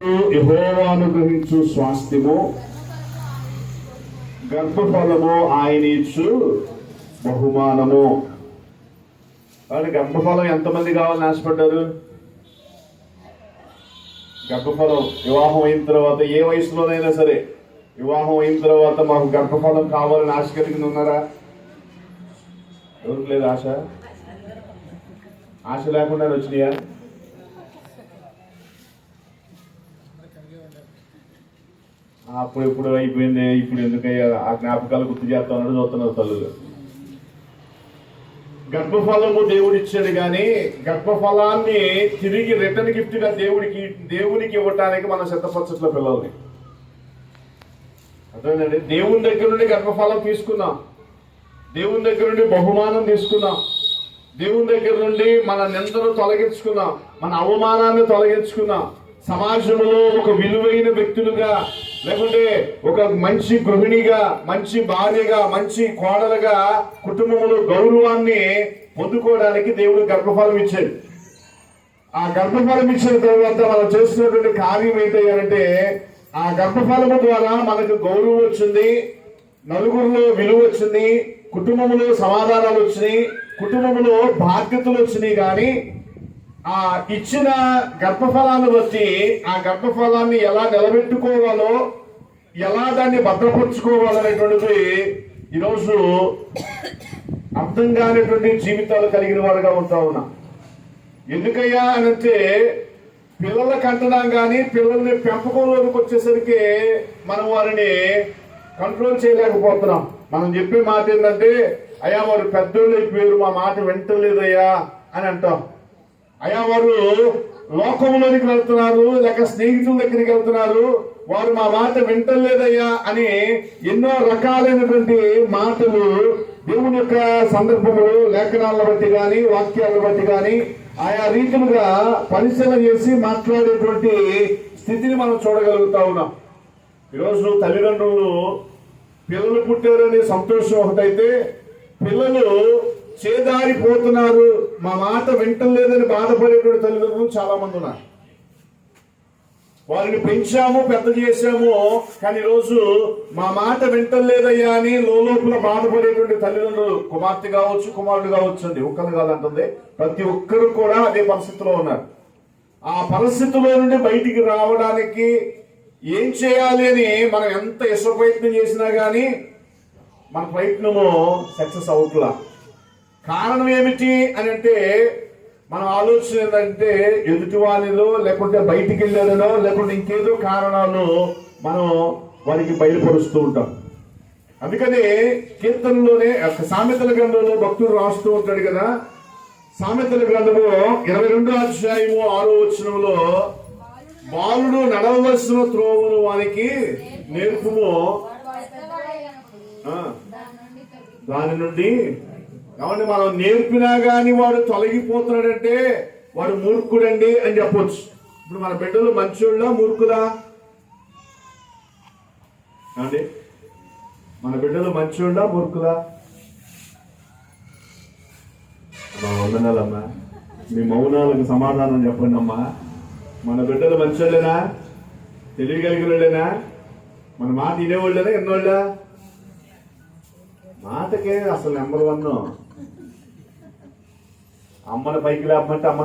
యెహోవాను స్వాస్థ్యము గర్భఫలము ఆయన ఇచ్చు బహుమానము. కాబట్టి గర్భఫలం ఎంతమంది కావాలని ఆశపడ్డారు? గర్భఫలం వివాహం అయిన తర్వాత ఏ వయసులోనైనా సరే వివాహం అయిన తర్వాత మాకు గర్భఫలం కావాలని ఆశ కలిగి ఉన్నారా? ఎవరికి లేదు ఆశ? ఆశ లేకుండా వచ్చినాయా? అప్పుడు ఇప్పుడు అయిపోయింది ఇప్పుడు ఎందుకయ్యా? ఆ జ్ఞాపకాలు గుర్తు చేస్తా ఉన్నాడు చూస్తున్నారు తల్లులు. గర్భఫలము దేవుడిచ్చాడు కానీ గర్భఫలాన్ని తిరిగి రిటర్న్ గిఫ్ట్గా దేవుడికి దేవునికి ఇవ్వటానికి మనం సిద్ధపరచట్ల పిల్లల్ని. అర్థమైందండి? దేవుని దగ్గర నుండి గర్భఫలం తీసుకున్నాం. దేవుని దగ్గర నుండి బహుమానం తీసుకున్నాం. దేవుని దగ్గర నుండి మన నిందను తొలగించుకున్నాం. మన అవమానాన్ని తొలగించుకున్నాం. సమాజంలో ఒక విలువైన వ్యక్తులుగా లేకుంటే ఒక మంచి గృహిణిగా మంచి భార్యగా మంచి కోడలుగా కుటుంబంలో గౌరవాన్ని పొందుకోవడానికి దేవుడు గర్భఫలం ఇచ్చాడు. ఆ గర్భఫలం ఇచ్చిన తర్వాత మనం చేస్తున్నటువంటి కార్యం ఏంటంటే ఆ గర్భఫలము ద్వారా మనకు గౌరవం వచ్చింది నలుగురిలో విలువ వచ్చింది కుటుంబంలో సమాధానాలు వచ్చినాయి కుటుంబంలో బాధ్యతలు వచ్చినాయి కానీ ఆ ఇచ్చిన గర్భఫలాన్ని బట్టి ఆ గర్భఫలాన్ని ఎలా నిలబెట్టుకోవాలో ఎలా దాన్ని భద్రపరుచుకోవాలనేటువంటిది ఈరోజు అర్థం కానిటువంటి జీవితాలు కలిగిన వారుగా ఉంటా ఉన్నా. ఎందుకయ్యా అని పిల్లల కంటడం కానీ పిల్లల్ని పెంపకంలోకి వచ్చేసరికి మనం వారిని కంట్రోల్ చేయలేకపోతున్నాం. మనం చెప్పే మాట ఏంటంటే అయ్యా వారు పెద్దోళ్ళు పేరు మా మాట వింటలేదయ్యా అని అంటాం. అయ్యా వారు లోకంలోనికి వెళ్తున్నారు లేక స్నేహితుల దగ్గరికి వెళ్తున్నారు. వారు మా మాట వింటలేదయ్యా అని ఎన్నో రకాలైనటువంటి మాటలు దేవుని యొక్క సందర్భములు లేఖనాలను బట్టి కానీ వాక్యాలను బట్టి కానీ ఆయా రీతులుగా పరిశీలన చేసి మాట్లాడేటువంటి స్థితిని మనం చూడగలుగుతా ఉన్నాం. ఈరోజు తల్లిదండ్రులు పిల్లలు పుట్టారనే సంతోషం ఒకటైతే పిల్లలు చేదారిపోతున్నారు. మా మాట వింటలేదని బాధపడేటువంటి తల్లిదండ్రులు చాలా మంది ఉన్నారు. వారిని పెంచాము పెద్ద చేశాము కానీ ఈరోజు మా మాట వింటలేదయ్యా అని లోపల బాధపడేటువంటి తల్లిదండ్రులు కుమార్తె కావచ్చు కుమారుడు కావచ్చు అండి ఒక్కరు కాదంటుంది. ప్రతి ఒక్కరు కూడా అదే పరిస్థితిలో ఉన్నారు. ఆ పరిస్థితిలో నుండి బయటికి రావడానికి ఏం చేయాలి అని మనం ఎంత ఇష్ట ప్రయత్నం చేసినా కానీ మన ప్రయత్నము సక్సెస్ అవుట్లా. కారణం ఏమిటి అని అంటే మన ఆలోచన ఏంటంటే ఎదుటి వాళ్ళలో లేకుంటే బయటికి వెళ్ళాడనో లేకుంటే ఇంకేదో కారణాలు మనం వారికి బయలుపరుస్తూ ఉంటాం. అందుకని కీర్తనలోనే సామెతల గ్రంథంలో భక్తుడు రాస్తూ ఉంటాడు కదా. సామెతల గ్రంథము ఇరవై రెండో అధ్యాయము ఆరో వచనంలో బాలుడు నడవలసిన త్రోవను వానికి నేర్పుము. దాని నుండి కాబట్టి మనం నేర్పినా గాని వాడు తొలగిపోతున్నాడంటే వాడు మూర్ఖుడండి అని చెప్పొచ్చు. ఇప్పుడు మన బిడ్డలు మంచోళ్ళ మూర్ఖులా? అండి మన బిడ్డలు మంచోళ్ళ మూర్ఖులా? మా వందనాలమ్మా. మీ మౌనాలకు సమాధానం చెప్పండి అమ్మా. మన బిడ్డలు మంచోళ్ళేనా? తెలియగలిగినోళ్ళేనా మన మాట వినేవాళ్ళేనా? ఎన్నోళ్ళా మాటకే అసలు నెంబర్ వన్ అమ్మని పైకి లేపమంటే అమ్మని